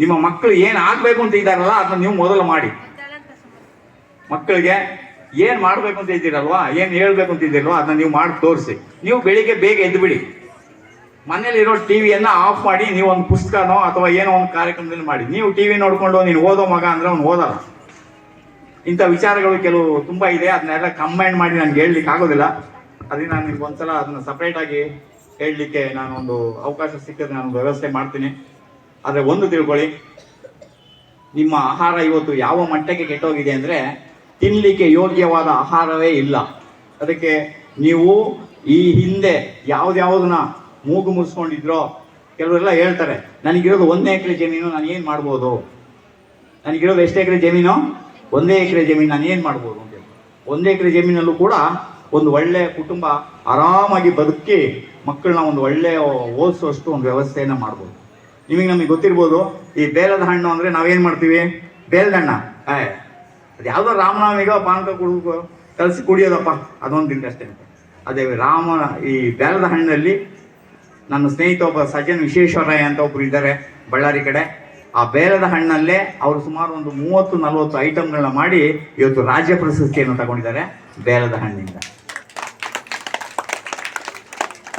ನಿಮ್ಮ ಮಕ್ಕಳು ಏನು ಆಗ್ಬೇಕು ಅಂತ ಇದ್ದಾರಲ್ಲ, ಅದನ್ನ ನೀವು ಮೊದಲು ಮಾಡಿ. ಮಕ್ಕಳಿಗೆ ಏನು ಮಾಡ್ಬೇಕು ಅಂತ ಇದ್ದೀರಲ್ವಾ, ಏನು ಹೇಳ್ಬೇಕು ಅಂತ ಇದ್ದೀರಲ್ವಾ, ಅದನ್ನ ನೀವು ಮಾಡಿ ತೋರಿಸಿ. ನೀವು ಬೆಳಿಗ್ಗೆ ಬೇಗ ಎದ್ದು ಬಿಡಿ ಮನೇಲಿರೋ ಟಿವಿಯನ್ನ ಆಫ್ ಮಾಡಿ, ನೀವು ಒಂದು ಪುಸ್ತಕನೋ ಅಥವಾ ಏನೋ ಒಂದು ಕಾರ್ಯಕ್ರಮದಲ್ಲಿ ಮಾಡಿ. ನೀವು ಟಿವಿ ನೋಡ್ಕೊಂಡು, ನೀನು ಓದೋ ಮಗ ಅಂದ್ರೆ ಅವ್ನು ಓದಲ್ಲ. ಇಂಥ ವಿಚಾರಗಳು ಕೆಲವು ತುಂಬಾ ಇದೆ, ಅದನ್ನೆಲ್ಲ ಕಂಬೈಂಡ್ ಮಾಡಿ ನನ್ಗೆ ಹೇಳಲಿಕ್ಕೆ ಆಗೋದಿಲ್ಲ. ಅದಕ್ಕೆ ನಾನು ನಿಮ್ಗೆ ಒಂದ್ಸಲ ಅದನ್ನ ಸಪ್ರೇಟ್ ಆಗಿ ಹೇಳಲಿಕ್ಕೆ ನಾನೊಂದು ಅವಕಾಶ ಸಿಕ್ಕಿದ್ರೆ ನಾನು ವ್ಯವಸ್ಥೆ ಮಾಡ್ತೀನಿ. ಆದರೆ ಒಂದು ತಿಳ್ಕೊಳ್ಳಿ, ನಿಮ್ಮ ಆಹಾರ ಇವತ್ತು ಯಾವ ಮಟ್ಟಕ್ಕೆ ಕೆಟ್ಟೋಗಿದೆ ಅಂದರೆ ತಿನ್ನಲಿಕ್ಕೆ ಯೋಗ್ಯವಾದ ಆಹಾರವೇ ಇಲ್ಲ. ಅದಕ್ಕೆ ನೀವು ಈ ಹಿಂದೆ ಯಾವ್ದ್ಯಾವ್ದನ್ನ ಮೂಗು ಮುಗಿಸ್ಕೊಂಡಿದ್ರೋ ಕೆಲವರೆಲ್ಲ ಹೇಳ್ತಾರೆ, ನನಗಿರೋದು ಒಂದೇ ಎಕರೆ ಜಮೀನು, ನಾನು ಏನು ಮಾಡ್ಬೋದು? ನನಗಿರೋದು ಎಷ್ಟು ಎಕರೆ ಜಮೀನು? ಒಂದೇ ಎಕರೆ ಜಮೀನು, ನಾನು ಏನು ಮಾಡ್ಬೋದು? ಅಂತ. ಒಂದೇ ಎಕರೆ ಜಮೀನಲ್ಲೂ ಕೂಡ ಒಂದು ಒಳ್ಳೆಯ ಕುಟುಂಬ ಆರಾಮಾಗಿ ಬದುಕಿ ಮಕ್ಕಳನ್ನ ಒಂದು ಒಳ್ಳೆಯ ಓದಿಸುವಷ್ಟು ಒಂದು ವ್ಯವಸ್ಥೆಯನ್ನು ಮಾಡ್ಬೋದು. ನಿಮಗೆ ನಮಗೆ ಗೊತ್ತಿರ್ಬೋದು, ಈ ಬೇಲದ ಹಣ್ಣು ಅಂದರೆ ನಾವೇನು ಮಾಡ್ತೀವಿ? ಬೇಲದ ಹಣ್ಣ. ಅದು ಯಾವುದೋ ರಾಮನಾಮಿಗೋ ಪಾನಕ ಕುಡಿದು ಕಲಸಿ ಕುಡಿಯೋದಪ್ಪ. ಅದೊಂದು ದಿನ ಅಷ್ಟೇ ಅದೇ ರಾಮ, ಈ ಬೇಲದ ಹಣ್ಣಲ್ಲಿ ನನ್ನ ಸ್ನೇಹಿತ ಒಬ್ಬ ಸಜ್ಜನ್ ವಿಶ್ವೇಶ್ವರಯ್ಯ ಅಂತ ಒಬ್ರು ಇದ್ದಾರೆ ಬಳ್ಳಾರಿ ಕಡೆ. ಆ ಬೇಲದ ಹಣ್ಣಲ್ಲೇ ಅವರು ಸುಮಾರು ಒಂದು ಮೂವತ್ತು ನಲವತ್ತು ಐಟಮ್ಗಳನ್ನ ಮಾಡಿ ಇವತ್ತು ರಾಜ್ಯ ಪ್ರಶಸ್ತಿಯನ್ನು ತಗೊಂಡಿದ್ದಾರೆ ಬೇಲದ ಹಣ್ಣಿಂದ.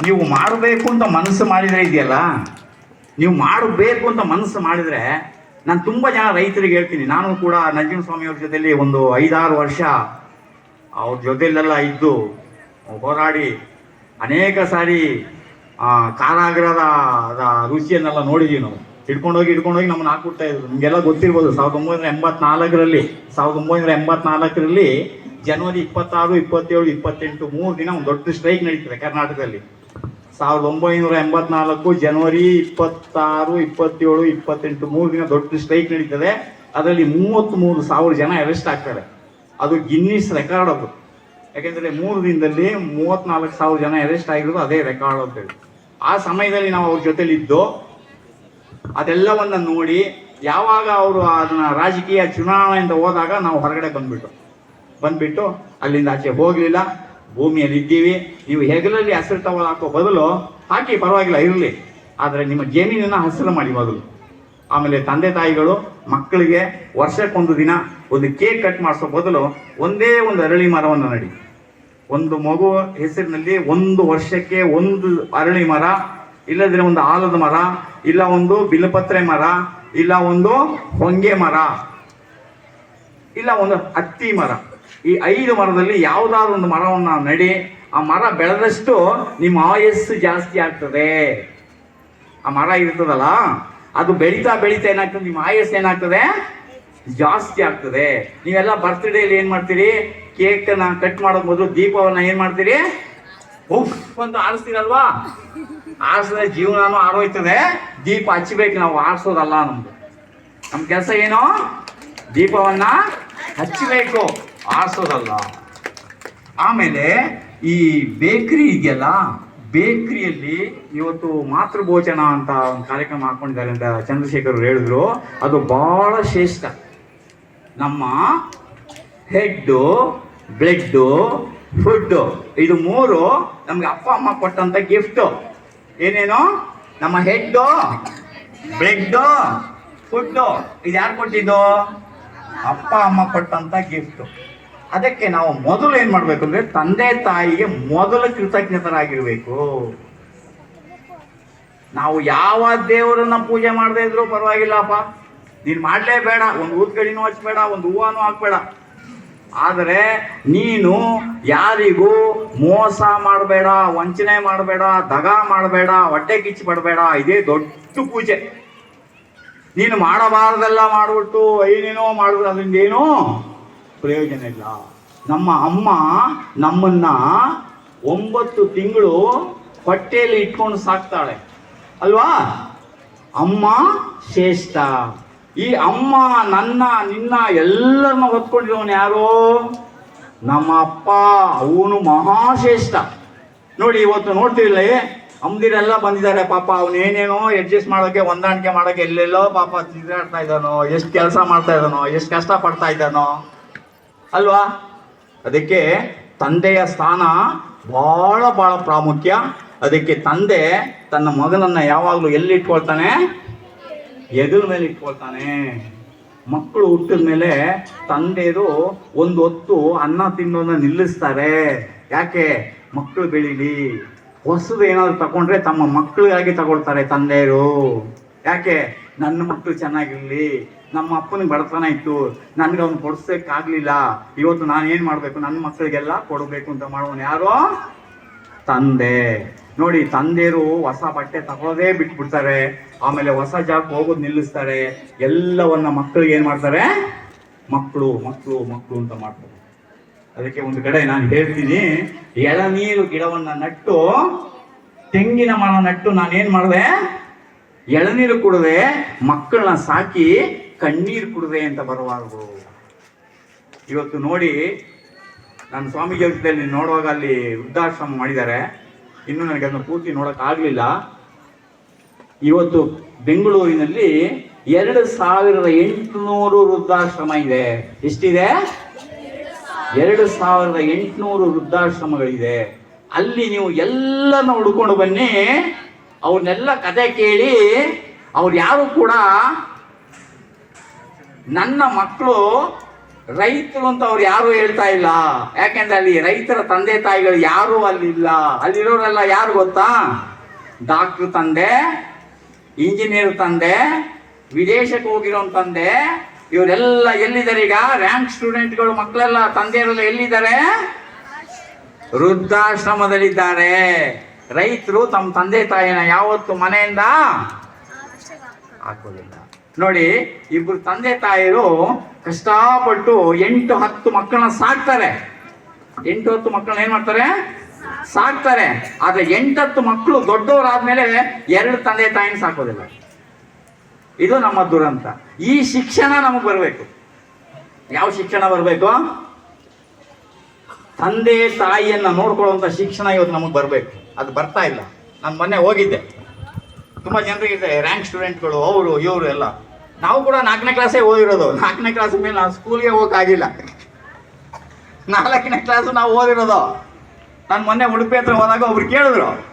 ನೀವು ಮಾಡಬೇಕು ಅಂತ ಮನಸ್ಸು ಮಾಡಿದರೆ ಇದೆಯಲ್ಲ? ನೀವು ಮಾಡಬೇಕು ಅಂತ ಮನಸ್ಸು ಮಾಡಿದರೆ ನಾನು ತುಂಬ ಜನ ರೈತರಿಗೆ ಹೇಳ್ತೀನಿ. ನಾನು ಕೂಡ ನಂಜನ ಸ್ವಾಮಿ ಅವ್ರ ಜೊತೆಲಿ ಒಂದು ಐದಾರು ವರ್ಷ ಅವ್ರ ಜೊತೆಯಲ್ಲೆಲ್ಲ ಇದ್ದು ಹೋರಾಡಿ ಅನೇಕ ಸಾರಿ ಅದ, ರುಚಿಯನ್ನೆಲ್ಲ ನೋಡಿದ್ದೀವಿ ನಾವು. ಹಿಡ್ಕೊಂಡೋಗಿ ಹಿಡ್ಕೊಂಡೋಗಿ ನಮ್ಮನ್ನು ಹಾಕ್ಬಿಡ್ತಾ ಇದ್ರು. ನಿಮಗೆಲ್ಲ ಗೊತ್ತಿರ್ಬೋದು, ಸಾವಿರದ ಒಂಬೈನೂರ ಎಂಬತ್ನಾಲ್ಕರಲ್ಲಿ, ಸಾವಿರದ ಒಂಬೈನೂರ ಎಂಬತ್ನಾಲ್ಕರಲ್ಲಿ ಜನವರಿ ಇಪ್ಪತ್ತಾರು, ಇಪ್ಪತ್ತೇಳು, ಇಪ್ಪತ್ತೆಂಟು, ಮೂರು ದಿನ ಒಂದು ದೊಡ್ಡ ಸ್ಟ್ರೈಕ್ ನಡೀತದೆ ಕರ್ನಾಟಕದಲ್ಲಿ. ಸಾವಿರದ ಒಂಬೈನೂರ ಎಂಬತ್ನಾಲ್ಕು ಜನವರಿ ಇಪ್ಪತ್ತಾರು, ಇಪ್ಪತ್ತೇಳು, ಇಪ್ಪತ್ತೆಂಟು, ಮೂರು ದಿನ ದೊಡ್ಡ ಸ್ಟ್ರೈಕ್ ನಡೀತದೆ. ಅದರಲ್ಲಿ ಮೂವತ್ತ್ ಮೂರು ಸಾವಿರ ಜನ ಅರೆಸ್ಟ್ ಆಗ್ತಾರೆ. ಅದು ಗಿನ್ನಿಸ್ ರೆಕಾರ್ಡ್ ಅದು. ಯಾಕೆಂದರೆ ಮೂರು ದಿನದಲ್ಲಿ ಮೂವತ್ನಾಲ್ಕು ಸಾವಿರ ಜನ ಅರೆಸ್ಟ್ ಆಗಿರೋದು ಅದೇ ರೆಕಾರ್ಡ್ ಅಂತ ಹೇಳಿ. ಆ ಸಮಯದಲ್ಲಿ ನಾವು ಅವ್ರ ಜೊತೆಲಿ ಇದ್ದು ಅದೆಲ್ಲವನ್ನ ನೋಡಿ ಯಾವಾಗ ಅವರು ಅದನ್ನ ರಾಜಕೀಯ ಚುನಾವಣೆಯಿಂದ ಹೋದಾಗ ನಾವು ಹೊರಗಡೆ ಬಂದ್ಬಿಟ್ಟು ಬಂದ್ಬಿಟ್ಟು ಅಲ್ಲಿಂದ ಆಚೆ ಹೋಗ್ಲಿಲ್ಲ. ಭೂಮಿಯಲ್ಲಿ ಇದ್ದೀವಿ ನೀವು ಹೆಗಲಲ್ಲಿ ಹಸಿರು ಟವಲ್ ಹಾಕೋ ಬದಲು ಹಾಕಿ ಪರವಾಗಿಲ್ಲ, ಇರಲಿ. ಆದರೆ ನಿಮ್ಮ ಜಮೀನನ್ನು ಹಸಿರು ಮಾಡಿ ಮೊದಲು. ಆಮೇಲೆ ತಂದೆ ತಾಯಿಗಳು, ಮಕ್ಕಳಿಗೆ ವರ್ಷಕ್ಕೊಂದು ದಿನ ಒಂದು ಕೇಕ್ ಕಟ್ ಮಾಡಿಸೋ ಬದಲು ಒಂದೇ ಒಂದು ಅರಳಿ ಮರವನ್ನು ನಡಿ. ಒಂದು ಮಗು ಹೆಸರಿನಲ್ಲಿ ಒಂದು ವರ್ಷಕ್ಕೆ ಒಂದು ಅರಳಿ ಮರ ಇಲ್ಲದ್ರೆ ಒಂದು ಆಲದ ಮರ, ಇಲ್ಲ ಒಂದು ಬಿಲ್ಪತ್ರೆ ಮರ, ಇಲ್ಲ ಒಂದು ಹೊಂಗೆ ಮರ, ಇಲ್ಲ ಒಂದು ಹತ್ತಿ ಮರ. ಈ ಐದು ಮರದಲ್ಲಿ ಯಾವುದಾದ್ರು ಒಂದು ಮರವನ್ನು ನಡಿ, ಆ ಮರ ಬೆಳೆದಷ್ಟು ನಿಮ್ಮ ಆಯಸ್ಸು ಜಾಸ್ತಿ ಆಗ್ತದೆ. ಆ ಮರ ಇರ್ತದಲ್ಲ, ಅದು ಬೆಳೀತಾ ಬೆಳೀತಾ ಏನಾಗ್ತದೆ, ನಿಮ್ಮ ಆಯಸ್ಸು ಏನಾಗ್ತದೆ? ಜಾಸ್ತಿ ಆಗ್ತದೆ. ನೀವೆಲ್ಲ ಬರ್ತ್ಡೇಲಿ ಏನು ಮಾಡ್ತೀರಿ? ಕೇಕ್ನ ಕಟ್ ಮಾಡೋದು ಮೊದಲು ದೀಪವನ್ನ ಏನು ಮಾಡ್ತೀರಿ? ಉಫ್ ಅಂತ ಆರಿಸ್ತೀರಲ್ವಾ? ಆರಿಸಿದ್ರೆ ಜೀವನನೂ ಆರೋಯ್ತದೆ. ದೀಪ ಹಚ್ಚಬೇಕು ನಾವು ಆರಿಸೋದಲ್ಲ ನಮ್ದು. ನಮ್ಮ ಕೆಲಸ ಏನು? ದೀಪವನ್ನ ಹಚ್ಚಬೇಕು ಆರಿಸೋದಲ್ಲ. ಆಮೇಲೆ ಈ ಬೇಕ್ರಿ ಇದೆಯಲ್ಲ ಬೇಕ್ರಿಯಲ್ಲಿ ಇವತ್ತು ಮಾತೃಭೋಜನ ಅಂತ ಒಂದು ಕಾರ್ಯಕ್ರಮ ಹಾಕೊಂಡಿದ್ದಾರೆ ಅಂತ ಚಂದ್ರಶೇಖರ್ ಹೇಳಿದ್ರು. ಅದು ಬಹಳ ಶ್ರೇಷ್ಠ. ನಮ್ಮ ಹೆಡ್ಡು, ಬ್ಲೆಡ್ಡು, ಫುಡ್ಡು, ಇದು ಮೂರು ನಮ್ಗೆ ಅಪ್ಪ, ಅಮ್ಮ ಕೊಟ್ಟಂತ ಗಿಫ್ಟು ಏನೇನು? ನಮ್ಮ ಹೆಡ್ಡು, ಬ್ಲೆಡ್ಡು, ಫುಡ್ಡು. ಇದು ಯಾರು ಕೊಟ್ಟಿದ್ದು? ಅಪ್ಪ, ಅಮ್ಮ ಕೊಟ್ಟಂತ ಗಿಫ್ಟು ಅದಕ್ಕೆ ನಾವು ಮೊದಲು ಏನು ಮಾಡಬೇಕು ಅಂದ್ರೆ ತಂದೆ ತಾಯಿಗೆ ಮೊದಲು ಕೃತಜ್ಞತನಾಗಿರಬೇಕು ನಾವು ಯಾವ ದೇವರನ್ನ ಪೂಜೆ ಮಾಡದೇ ಇದ್ರು ಪರವಾಗಿಲ್ಲಪ್ಪ. ನೀನು ಮಾಡಲೇಬೇಡ ಒಂದು ಊದ್ಗಡಿನೂ ಹಚ್ಬೇಡ, ಒಂದು ಹೂವನೂ ಹಾಕ್ಬೇಡ. ಆದರೆ ನೀನು ಯಾರಿಗೂ ಮೋಸ ಮಾಡಬೇಡ, ವಂಚನೆ ಮಾಡಬೇಡ, ದಗ ಮಾಡಬೇಡ, ಹೊಟ್ಟೆ ಕಿಚ್ಚು ಪಡಬೇಡ. ಇದೇ ದೊಡ್ಡ ಪೂಜೆ. ನೀನು ಮಾಡಬಾರ್ದೆಲ್ಲ ಮಾಡ್ಬಿಟ್ಟು, ಏನೇನೋ ಮಾಡಿದ್ರೆ ಅದರಿಂದ ಏನೂ ಪ್ರಯೋಜನ ಇಲ್ಲ. ನಮ್ಮ ಅಮ್ಮ ನಮ್ಮನ್ನ ಒಂಬತ್ತು ತಿಂಗಳು ಹೊಟ್ಟೆಯಲ್ಲಿ ಇಟ್ಕೊಂಡು ಸಾಕ್ತಾಳೆ. ಅಲ್ವಾ? ಅಮ್ಮ ಶ್ರೇಷ್ಠ. ಈ ಅಮ್ಮ, ನನ್ನ, ನಿನ್ನ ಎಲ್ಲರನ್ನ ಹೊತ್ಕೊಂಡಿರೋನು ಯಾರು? ನಮ್ಮ ಅಪ್ಪ, ಅವನು ಮಹಾಶ್ರೇಷ್ಠ. ನೋಡಿ, ಇವತ್ತು ನೋಡ್ತಿರ್ಲಿ, ಅಮ್ಮದಿರೆಲ್ಲ ಬಂದಿದ್ದಾರೆ. ಪಾಪ ಅವನೇನೇನೋ ಅಡ್ಜಸ್ಟ್ ಮಾಡೋಕೆ, ಹೊಂದಾಣಿಕೆ ಮಾಡೋಕೆ ಎಲ್ಲೆಲ್ಲೋ ಪಾಪ ತಿರುಗಾಡ್ತಾ ಇದ್ದಾನೋ, ಎಷ್ಟು ಕೆಲಸ ಮಾಡ್ತಾ ಇದ್ದಾನೋ, ಎಷ್ಟು ಕಷ್ಟ ಪಡ್ತಾ ಇದ್ದಾನೋ. ಅಲ್ವಾ? ಅದಕ್ಕೆ ತಂದೆಯ ಸ್ಥಾನ ಬಹಳ ಬಹಳ ಪ್ರಾಮುಖ್ಯ. ಅದಕ್ಕೆ ತಂದೆ ತನ್ನ ಮಗನನ್ನ ಯಾವಾಗಲೂ ಎಲ್ಲಿ ಇಟ್ಕೊಳ್ತಾನೆ ಎದುರ ಮೇಲೆ ಇಟ್ಕೊಳ್ತಾನೆ. ಮಕ್ಕಳು ಹುಟ್ಟಿದ ಮೇಲೆ ತಂದೆಯರು ಒಂದು ಹೊತ್ತು ಅನ್ನ ತಿನ್ನೋದನ್ನ ನಿಲ್ಲಿಸ್ತಾರೆ. ಯಾಕೆ? ಮಕ್ಕಳು ಬೆಳೀಲಿ. ಹೊಸದು ಏನಾದ್ರು ತಗೊಂಡ್ರೆ ತಮ್ಮ ಮಕ್ಕಳಿಗಾಗಿ ತಗೊಳ್ತಾರೆ ತಂದೆಯರು. ಯಾಕೆ? ನನ್ನ ಮಕ್ಕಳು ಚೆನ್ನಾಗಿರ್ಲಿ. ನಮ್ಮ ಅಪ್ಪನಿಗೆ ಬಡತನ ಇತ್ತು. ನನಗೆ ಅವ್ನು ಕೊಡ್ಸಕ್ಕಾಗ್ಲಿಲ್ಲ. ಇವತ್ತು ನಾನು ಏನು ಮಾಡಬೇಕು? ನನ್ನ ಮಕ್ಕಳಿಗೆಲ್ಲ ಕೊಡಬೇಕು ಅಂತ ಮಾಡೋನು ಯಾರೋ? ತಂದೆ. ನೋಡಿ, ತಂದೆಯರು ಹೊಸ ಬಟ್ಟೆ ತಗೊಳ್ಳೋದೇ ಬಿಟ್ಬಿಡ್ತಾರೆ. ಆಮೇಲೆ ಹೊಸ ಜಾಗ ಹೋಗೋದು ನಿಲ್ಲಿಸ್ತಾರೆ. ಎಲ್ಲವನ್ನ ಮಕ್ಕಳಿಗೆ ಏನು ಮಾಡ್ತಾರೆ? ಮಕ್ಕಳು ಮಕ್ಕಳು ಮಕ್ಕಳು ಅಂತ ಮಾಡ್ತಾರೆ. ಅದಕ್ಕೆ ಒಂದು ಕಡೆ ನಾನು ಹೇಳ್ತೀನಿ, ಎಳನೀರು ಗಿಡವನ್ನ ನಟ್ಟು, ತೆಂಗಿನ ಮರ ನಟ್ಟು ನಾನೇನ್ ಮಾಡಿದೆ? ಎಳನೀರು ಕುಡದೆ ಮಕ್ಕಳನ್ನ ಸಾಕಿ ಕಣ್ಣೀರು ಕುಡಿದೆ ಅಂತ ಬರಬಾರ್ದು ಇವತ್ತು ನೋಡಿ ನಾನು ಸ್ವಾಮಿ ಜೊತೆಯಲ್ಲಿ ನೋಡುವಾಗ ಅಲ್ಲಿ ವೃದ್ಧಾಶ್ರಮ ಮಾಡಿದ್ದಾರೆ. ಇನ್ನೂ ನನಗೆ ಅದನ್ನು ಪೂರ್ತಿ ನೋಡೋಕ್ಕಾಗಲಿಲ್ಲ ಇವತ್ತು ಬೆಂಗಳೂರಿನಲ್ಲಿ ಎರಡು ಸಾವಿರದ ಎಂಟುನೂರು ವೃದ್ಧಾಶ್ರಮ ಇದೆ. ಎಷ್ಟಿದೆ? ಎರಡು ಸಾವಿರದ ಎಂಟುನೂರು ವೃದ್ಧಾಶ್ರಮಗಳಿದೆ. ಅಲ್ಲಿ ನೀವು ಎಲ್ಲನ ಹುಡ್ಕೊಂಡು ಬನ್ನಿ, ಅವ್ರನ್ನೆಲ್ಲ ಕತೆ ಕೇಳಿ, ಅವ್ರು ಯಾರು ಕೂಡ ನನ್ನ ಮಕ್ಕಳು ರೈತರು ಅಂತ ಅವ್ರು ಯಾರು ಹೇಳ್ತಾ ಇಲ್ಲ. ಯಾಕೆಂದ್ರೆ ಅಲ್ಲಿ ರೈತರ ತಂದೆ ತಾಯಿಗಳು ಯಾರು ಅಲ್ಲಿ ಇಲ್ಲ ಅಲ್ಲಿರೋರೆಲ್ಲ ಯಾರು ಗೊತ್ತಾ? ಡಾಕ್ಟ್ರು ತಂದೆ, ಇಂಜಿನಿಯರ್ ತಂದೆ, ವಿದೇಶಕ್ಕೆ ಹೋಗಿರೋ ತಂದೆ, ಇವರೆಲ್ಲ ಎಲ್ಲಿದ್ದಾರೆ ಈಗ? ರ್ಯಾಂಕ್ ಸ್ಟೂಡೆಂಟ್ಗಳು ಮಕ್ಕಳೆಲ್ಲ ತಂದೆಯರೆಲ್ಲ ಎಲ್ಲಿದ್ದಾರೆ? ವೃದ್ಧಾಶ್ರಮದಲ್ಲಿದ್ದಾರೆ. ರೈತರು ತಮ್ಮ ತಂದೆ ತಾಯಿನ ಯಾವತ್ತು ಮನೆಯಿಂದ ಹಾಕೋದಿಲ್ಲ. ನೋಡಿ, ಇಬ್ರು ತಂದೆ ತಾಯಿರು ಕಷ್ಟಪಟ್ಟು ಎಂಟು ಹತ್ತು ಮಕ್ಕಳನ್ನ ಸಾಕ್ತಾರೆ. ಎಂಟು ಹತ್ತು ಮಕ್ಕಳನ್ನ ಏನ್ ಮಾಡ್ತಾರೆ? ಸಾಕ್ತಾರೆ. ಆದ್ರೆ ಎಂಟತ್ತು ಮಕ್ಕಳು ದೊಡ್ಡವರಾದ್ಮೇಲೆ ಎರಡು ತಂದೆ ತಾಯಿನ ಸಾಕೋದಿಲ್ಲ. ಇದು ನಮ್ಮ ದುರಂತ. ಈ ಶಿಕ್ಷಣ ನಮಗೆ ಬರಬೇಕು. ಯಾವ ಶಿಕ್ಷಣ ಬರಬೇಕು? ತಂದೆ ತಾಯಿಯನ್ನ ನೋಡ್ಕೊಳ್ಳುವಂಥ ಶಿಕ್ಷಣ ಇವತ್ತು ನಮಗೆ ಬರಬೇಕು. ಅದು ಬರ್ತಾ ಇಲ್ಲ. ನಾನು ಮೊನ್ನೆ ಹೋಗಿದ್ದೆ. ತುಂಬಾ ಜನರಿಗೆ ರ್ಯಾಂಕ್ ಸ್ಟೂಡೆಂಟ್ಗಳು ಅವರು, ಇವರು ಎಲ್ಲ. ನಾವು ಕೂಡ ನಾಲ್ಕನೇ ಕ್ಲಾಸೇ ಓದಿರೋದು. ನಾಲ್ಕನೇ ಕ್ಲಾಸ್ ಮೇಲೆ ನಾವು ಸ್ಕೂಲ್ಗೆ ಹೋಗಕ್ಕಾಗಿಲ್ಲ. ನಾಲ್ಕನೇ ಕ್ಲಾಸು ನಾವು ಓದಿರೋದು. ನಾನು ಮೊನ್ನೆ ಉಡುಪಿ ಹತ್ರ ಹೋದಾಗ ಒಬ್ರು ಕೇಳಿದ್ರು.